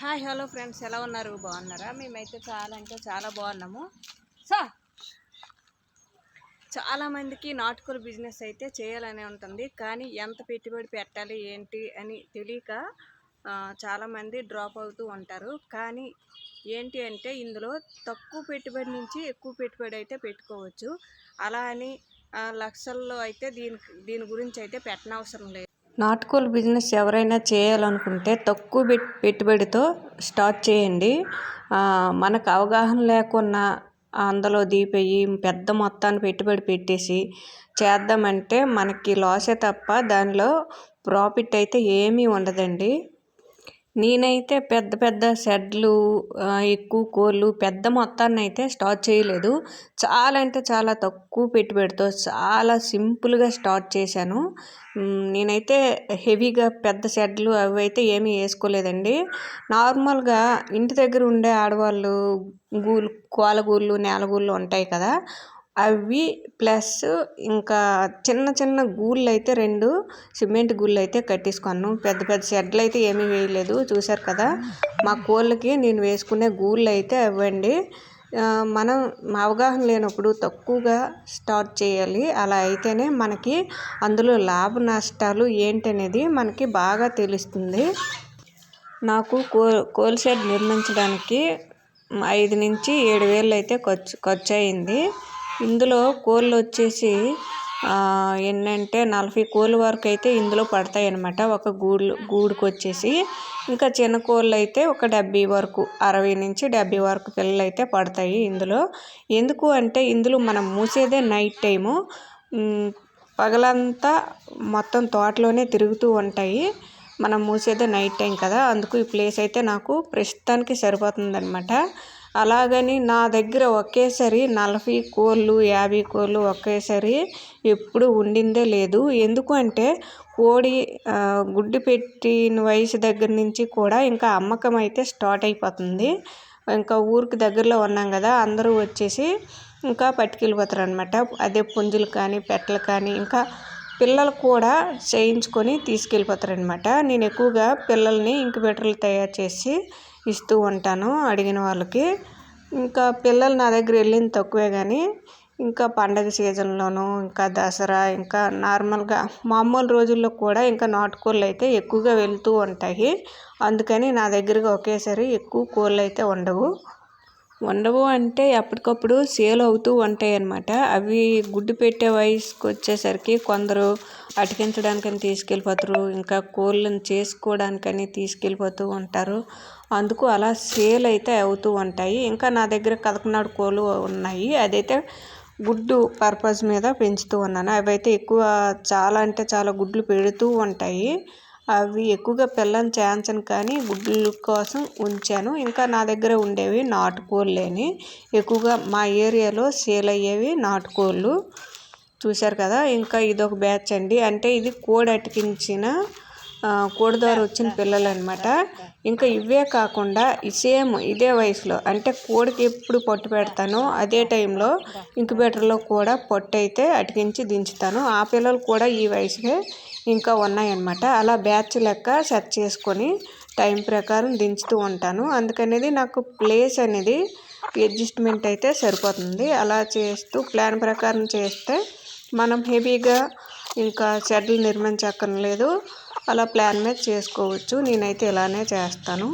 Hi hello friends ఎలా ఉన్నారు? బాగున్నారా? మేమైతే చాలా అంటే చాలా బాగున్నాము. సో చాలామందికి నాటుకోలు బిజినెస్ అయితే చేయాలనే ఉంటుంది. కానీ ఎంత పెట్టుబడి పెట్టాలి ఏంటి అని తెలియక చాలామంది డ్రాప్ అవుతూ ఉంటారు. కానీ ఏంటి అంటే ఇందులో తక్కువ పెట్టుబడి నుంచి ఎక్కువ పెట్టుబడి అయితే పెట్టుకోవచ్చు. అలా అని లక్షల్లో అయితే దీని దీని గురించి అయితే పెట్టనవసరం లేదు. నాటుకోలు బిజినెస్ ఎవరైనా చేయాలనుకుంటే తక్కువ పెట్టుబడితో స్టార్ట్ చేయండి. మనకు అవగాహన లేకున్నా అందులో దీపయ్యి పెద్ద మొత్తాన్ని పెట్టుబడి పెట్టేసి చేద్దామంటే మనకి లాసే తప్ప దానిలో ప్రాఫిట్ అయితే ఏమీ ఉండదండి. నేనైతే పెద్ద పెద్ద షెడ్లు ఎక్కువ కోళ్ళు పెద్ద మొత్తాన్ని అయితే స్టార్ట్ చేయలేదు. చాలా అంటే చాలా తక్కువ పెట్టుబడితో చాలా సింపుల్గా స్టార్ట్ చేశాను. నేనైతే హెవీగా పెద్ద షెడ్లు అవి అయితే ఏమీ వేసుకోలేదండి. నార్మల్గా ఇంటి దగ్గర ఉండే ఆడవాళ్ళు గూళ్ళు కోలగూళ్ళు నేలగూళ్ళు ఉంటాయి కదా అవి ప్లస్ ఇంకా చిన్న చిన్న గూళ్ళు అయితే రెండు సిమెంట్ గూళ్ళు అయితే కట్టేసుకున్నాను. పెద్ద పెద్ద షెడ్లు అయితే ఏమీ వేయలేదు చూశారు కదా. మా కోళ్ళకి నేను వేసుకునే గూళ్ళు అయితే అవ్వండి. మనం మనం అవగాహన లేనప్పుడు తక్కువగా స్టార్ట్ చేయాలి. అలా అయితేనే మనకి అందులో లాభ నష్టాలు ఏంటనేది మనకి బాగా తెలుస్తుంది. నాకు కో కోల్ షెడ్ నిర్మించడానికి ఐదు నుంచి ఏడు వేలు అయితే ఖర్చు ఖర్చు అయింది ఇందులో కోళ్ళు వచ్చేసి ఏంటంటే నలభై కోళ్ళ వరకు అయితే ఇందులో పడతాయి అన్నమాట. ఒక గూడు గూడుకు వచ్చేసి. ఇంకా చిన్న కోళ్ళు అయితే ఒక డెబ్బై వరకు అరవై నుంచి డెబ్బై వరకు పిల్లలు అయితే పడతాయి ఇందులో. ఎందుకు అంటే ఇందులో మనం మూసేదే నైట్ టైము. పగలంతా మొత్తం తోటలోనే తిరుగుతూ ఉంటాయి. మనం మూసేదే నైట్ టైం కదా. అందుకు ఈ ప్లేస్ అయితే నాకు ప్రస్తుతానికి సరిపోతుందన్నమాట. అలాగని నా దగ్గర ఒకేసారి నలభై కోళ్ళు యాభై కోళ్ళు ఒకేసారి ఎప్పుడు ఉండిందే లేదు. ఎందుకు అంటే కోడి గుడ్డు పెట్టిన వయసు దగ్గర నుంచి కూడా ఇంకా అమ్మకం అయితే స్టార్ట్ అయిపోతుంది. ఇంకా ఊరికి దగ్గరలో ఉన్నాం కదా అందరూ వచ్చేసి ఇంకా పట్టుకెళ్ళిపోతారు అనమాట అదే పుంజులు కానీ పెట్టలు కానీ ఇంకా పిల్లలు కూడా చేయించుకొని తీసుకెళ్ళిపోతారనమాట నేను ఎక్కువగా పిల్లల్ని ఇంక్యుబేటర్లు తయారు చేసి ఇస్తూ ఉంటాను అడిగిన వాళ్ళకి. ఇంకా పిల్లలు నా దగ్గర వెళ్ళింది తక్కువే కానీ ఇంకా పండగ సీజన్లోనూ ఇంకా దసరా ఇంకా నార్మల్గా మామూలు రోజుల్లో కూడా ఇంకా నాటుకోళ్ళు అయితే ఎక్కువగా వెళ్తూ ఉంటాయి. అందుకని నా దగ్గరగా ఒకేసారి ఎక్కువ కోళ్ళు అయితే ఉండవు. ఉండవు అంటే ఎప్పటికప్పుడు సేల్ అవుతూ ఉంటాయి అన్నమాట. అవి గుడ్డు పెట్టే వయసుకు వచ్చేసరికి కొందరు అటికించడానికని తీసుకెళ్ళిపోతారు ఇంకా కోళ్ళని చేసుకోవడానికని తీసుకెళ్ళిపోతూ ఉంటారు. అందుకు అలా సేల్ అయితే అవుతూ ఉంటాయి. ఇంకా నా దగ్గర కదకనాడు కోళ్ళు ఉన్నాయి. అదైతే గుడ్డు పర్పస్ మీద పెంచుతూ ఉన్నాను. అవి అయితే ఎక్కువ చాలా అంటే చాలా గుడ్లు పెడుతూ ఉంటాయి. అవి ఎక్కువగా పిల్లని చేయించను కానీ గుడ్లు కోసం ఉంచాను. ఇంకా నా దగ్గర ఉండేవి నాటుకోళ్ళేని. ఎక్కువగా మా ఏరియాలో సేల్ అయ్యేవి నాటుకోళ్ళు. చూశారు కదా? ఇంకా ఇదొక బ్యాచ్ అండి. అంటే ఇది కోడి అటికించిన కోడి ద్వారా వచ్చిన పిల్లలు అనమాట ఇంకా ఇవే కాకుండా సేమ్ ఇదే వయసులో అంటే కోడికి ఎప్పుడు పొట్టు పెడతానో అదే టైంలో ఇంక్యుబేటర్లో కూడా పొట్టు అయితే అటికించి దించుతాను. ఆ పిల్లలు కూడా ఈ వయసుకే ఇంకా ఉన్నాయన్నమాట. అలా బ్యాచ్ లెక్క సెట్ చేసుకొని టైం ప్రకారం దించుతూ ఉంటాను. అందుకనేది నాకు ప్లేస్ అనేది అడ్జస్ట్మెంట్ అయితే సరిపోతుంది. అలా చేస్తూ ప్లాన్ ప్రకారం చేస్తే మనం హెవీగా ఇంకా షెడ్లు నిర్మించక్కర్లేదు. అలా ప్లాన్ మీద చేసుకోవచ్చు. నేనైతే ఇలానే చేస్తాను.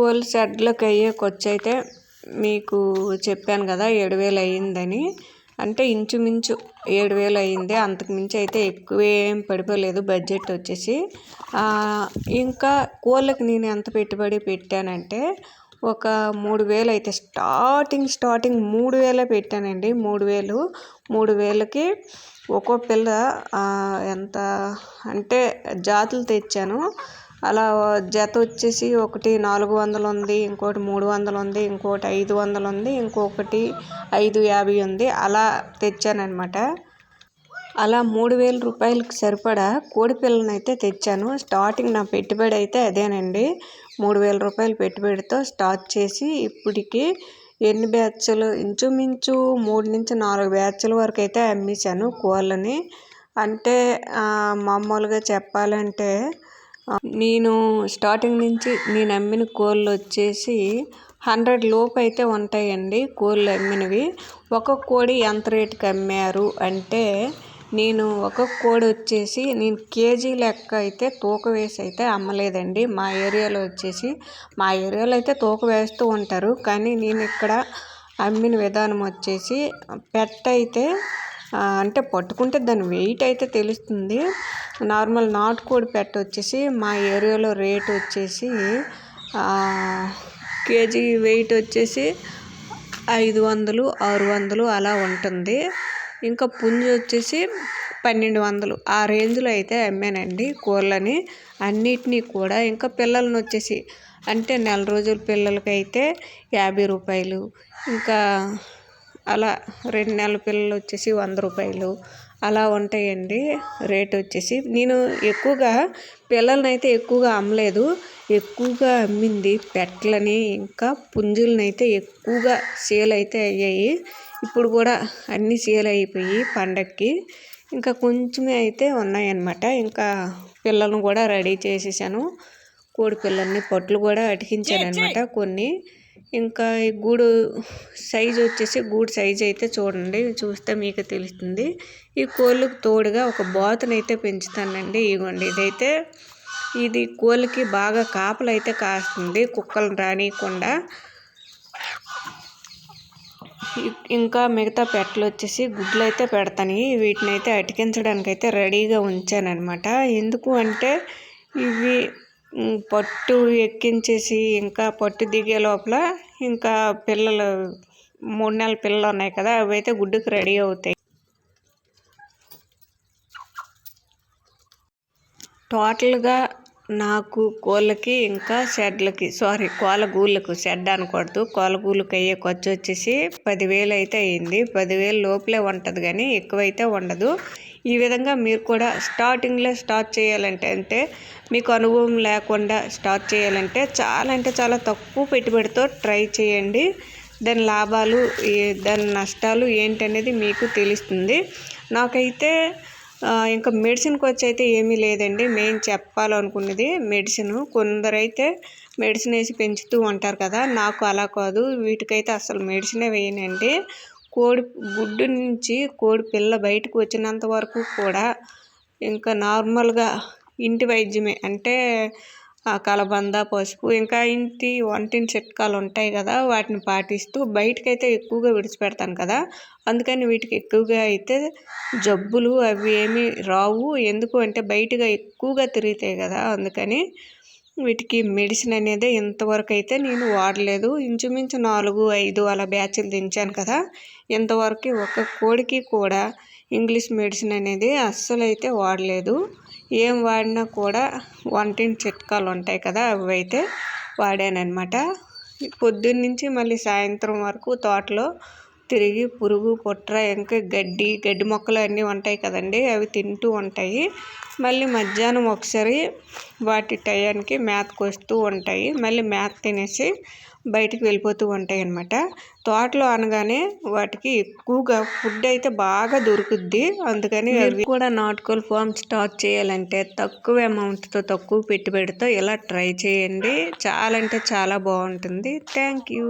కోల్ షెడ్లకు అయ్యే ఖర్చు అయితే మీకు చెప్పాను కదా ఏడు వేలు అయ్యిందని అంటే ఇంచుమించు ఏడు వేలు అయ్యింది అంతకుమించి అయితే ఎక్కువ ఏం పడిపోలేదు బడ్జెట్ వచ్చేసి. ఇంకా కోళ్ళకి నేను ఎంత పెట్టుబడి పెట్టానంటే ఒక మూడు వేలు అయితే స్టార్టింగ్ స్టార్టింగ్ మూడు వేలే పెట్టానండి. మూడు వేలు మూడు వేలకి ఒక్కో పిల్ల ఎంత అంటే జాతులు తెచ్చాను. అలా జత వచ్చేసి ఒకటి నాలుగు వందలు ఉంది ఇంకోటి మూడు వందలు ఉంది ఇంకోటి ఐదు వందలు ఉంది ఇంకొకటి ఐదు యాభై ఉంది. అలా తెచ్చానమాట అలా మూడు వేల రూపాయలకి సరిపడా కోడి పిల్లని అయితే తెచ్చాను. స్టార్టింగ్ నా పెట్టుబడి అయితే అదేనండి. మూడు వేల రూపాయలు పెట్టుబడితో స్టార్ట్ చేసి ఇప్పటికి ఎన్ని బ్యాచ్లు? ఇంచుమించు మూడు నుంచి నాలుగు బ్యాచ్ల వరకు అయితే అమ్మేశాను కోళ్ళని. అంటే మామూలుగా చెప్పాలంటే నేను స్టార్టింగ్ నుంచి నేను అమ్మిన కోళ్ళు వచ్చేసి హండ్రెడ్ లోపు అయితే ఉంటాయండి కోళ్ళు అమ్మినవి. ఒక్కొక్క కోడి ఎంత రేటుకి అమ్మారు అంటే నేను ఒక్కొక్క కోడి వచ్చేసి నేను కేజీ లెక్క అయితే తూక వేసి అయితే అమ్మలేదండి. మా ఏరియాలో వచ్చేసి మా ఏరియాలో అయితే తూక వేస్తూ ఉంటారు. కానీ నేను ఇక్కడ అమ్మిన విధానం వచ్చేసి పెట్ట అయితే అంటే పట్టుకుంటే దాని వెయిట్ అయితే తెలుస్తుంది. నార్మల్ నాటుకోడి పెట్ట వచ్చేసి మా ఏరియాలో రేట్ వచ్చేసి కేజీ వెయిట్ వచ్చేసి ఐదు వందలు ఆరు వందలు అలా ఉంటుంది. ఇంకా పుంజు వచ్చేసి పన్నెండు వందలు. ఆ రేంజ్లో అయితే అమ్మానండి కోళ్ళని. అన్నిటినీ కూడా ఇంకా పిల్లలను వచ్చేసి అంటే నెల రోజుల పిల్లలకైతే యాభై రూపాయలు. ఇంకా అలా రెండు నెలల పిల్లలు వచ్చేసి వంద రూపాయలు అలా ఉంటాయండి. రేట్ వచ్చేసి నేను ఎక్కువగా పిల్లల్ని అయితే ఎక్కువగా అమ్మలేదు. ఎక్కువగా అమ్మింది పెట్టలని ఇంకా పుంజులని అయితే ఎక్కువగా సేల్ అయితే అయ్యాయి. ఇప్పుడు కూడా అన్నీ సేల్ అయిపోయి పండక్కి ఇంకా కొంచెమే అయితే ఉన్నాయన్నమాట. ఇంకా పిల్లలను కూడా రెడీ చేసేసాను. కోడి పిల్లల్ని పట్లు కూడా అటికించాను అనమాట కొన్ని. ఇంకా ఈ గూడు సైజ్ వచ్చేసి గూడు సైజ్ అయితే చూడండి చూస్తే మీకు తెలుస్తుంది. ఈ కోళ్ళకు తోడుగా ఒక బాతునైతే అయితే పెంచుతానండి ఇగోండి. ఇదైతే ఇది కోళ్ళకి బాగా కాపలు అయితే కాస్తుంది కుక్కలను రానియకుండా. ఇంకా మిగతా పెట్టలు వచ్చేసి గుడ్లు అయితే పెడతాను. వీటిని అయితే అటికించడానికి అయితే రెడీగా ఉంచానమాట ఎందుకు అంటే ఇవి పట్టు ఎక్కించేసి ఇంకా పట్టు దిగే లోపల ఇంకా పిల్లలు మూడు నెలల పిల్లలు ఉన్నాయి కదా అవి అయితే గుడ్డుకు రెడీ అవుతాయి. టోటల్గా నాకు కోళ్ళకి ఇంకా షెడ్లకి సారీ కోళ్ళ గూళ్ళకు షెడ్ అనకూడదు. కోళ్ళ గూళ్ళకి అయ్యే ఖర్చు వచ్చేసి పదివేలు అయితే అయ్యింది. పదివేలు లోపలే ఉంటుంది కానీ ఎక్కువైతే ఉండదు. ఈ విధంగా మీరు కూడా స్టార్టింగ్లో స్టార్ట్ చేయాలంటే అంటే మీకు అనుభవం లేకుండా స్టార్ట్ చేయాలంటే చాలా అంటే చాలా తక్కువ పెట్టుబడితో ట్రై చేయండి. దాని లాభాలు దాని నష్టాలు ఏంటనేది మీకు తెలుస్తుంది. నాకైతే ఇంకా మెడిసిన్కి వచ్చి అయితే ఏమీ లేదండి. మెయిన్ చెప్పాలనుకున్నది మెడిసిన్. కొందరైతే మెడిసిన్ వేసి పెంచుతూ ఉంటారు కదా నాకు అలా కాదు. వీటికైతే అసలు మెడిసినే వేయనండి. కోడి గుడ్డు నుంచి కోడి పిల్ల బయటకు వచ్చినంత వరకు కూడా ఇంకా నార్మల్గా ఇంటి వైద్యమే. అంటే కలబంద పసుపు ఇంకా ఇంటి వంటింటి చిట్కాలు ఉంటాయి కదా వాటిని పాటిస్తూ బయటకైతే ఎక్కువగా విడిచిపెడతాను కదా. అందుకని వీటికి ఎక్కువగా అయితే జబ్బులు అవి ఏమీ రావు. ఎందుకు అంటే బయటగా ఎక్కువగా తిరుగుతాయి కదా అందుకని వీటికి మెడిసిన్ అనేది ఇంతవరకు అయితే నేను వాడలేదు. ఇంచుమించు నాలుగు ఐదు అలా బ్యాచ్లు దించాను కదా. ఇంతవరకు ఒక కోడికి కూడా ఇంగ్లీష్ మెడిసిన్ అనేది అస్సలు అయితే వాడలేదు. ఏం వాడినా కూడా వంటింటి చిట్కాలు ఉంటాయి కదా అవి అయితే వాడానమాట పొద్దున్న నుంచి మళ్ళీ సాయంత్రం వరకు తోటలో తిరిగి పురుగు పుట్ర ఇంకా గడ్డి గడ్డి మొక్కలు అన్నీ ఉంటాయి కదండి అవి తింటూ ఉంటాయి. మళ్ళీ మధ్యాహ్నం ఒకసారి వాటి టయానికి మేతకు వస్తూ ఉంటాయి. మళ్ళీ మేత తినేసి బయటికి వెళ్ళిపోతూ ఉంటాయి అన్నమాట తోటలో అనగానే వాటికి ఎక్కువగా ఫుడ్ అయితే బాగా దొరుకుద్ది. అందుకని అవి కూడా నాటుకోల్ ఫామ్ స్టార్ట్ చేయాలంటే తక్కువ అమౌంట్తో తక్కువ పెట్టుబడితో ఇలా ట్రై చేయండి. చాలా అంటే చాలా బాగుంటుంది. Thank you